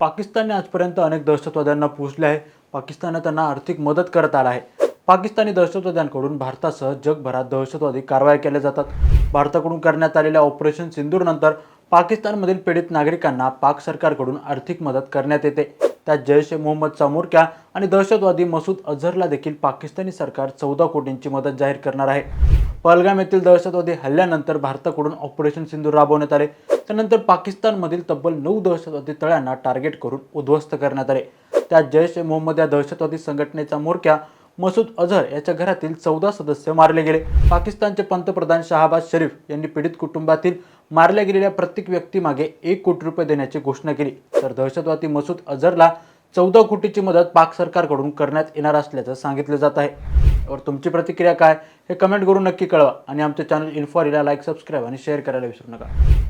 पाकिस्तानने आजपर्यंत अनेक दहशतवाद्यांना पोचले आहे. पाकिस्तानने त्यांना आर्थिक मदत करत आला आहे. पाकिस्तानी दहशतवाद्यांकडून भारतासह जगभरात दहशतवादी कारवाया केल्या जातात. भारताकडून करण्यात आलेल्या ऑपरेशन सिंदूरनंतर पाकिस्तानमधील पीडित नागरिकांना पाक सरकारकडून आर्थिक मदत करण्यात येते. त्यात जैश ए मोहम्मदचा म्होरक्या आणि दहशतवादी मसूद अझहरला देखील पाकिस्तानी सरकार चौदा कोटींची मदत जाहीर करणार आहे. पलगाम येथील दहशतवादी हल्ल्यानंतर भारताकडून ऑपरेशन सिंधूर राबवण्यात आले. त्यानंतर पाकिस्तानमधील तब्बल नऊ दहशतवादी तळ्यांना टार्गेट करून उद्ध्वस्त करण्यात आले. त्यात जैश ए मोहम्मद या दहशतवादी संघटनेचा म्होरक्या मसूद अझहर याच्या घरातील चौदा सदस्य मारले गेले. पाकिस्तानचे पंतप्रधान शहाबाज शरीफ यांनी पीडित कुटुंबातील मारल्या गेलेल्या प्रत्येक व्यक्तीमागे एक कोटी रुपये देण्याची घोषणा केली. तर दहशतवादी मसूद अझहरला चौदा कोटीची मदत पाक सरकारकडून करण्यात येणार असल्याचं सांगितलं जात आहे. और तुमची प्रतिक्रिया काय? हे कमेंट करून नक्की कळवा आणि आमचे चॅनल इन्फॉरीला लाईक सबस्क्राईब आणि शेअर करायला विसरू नका.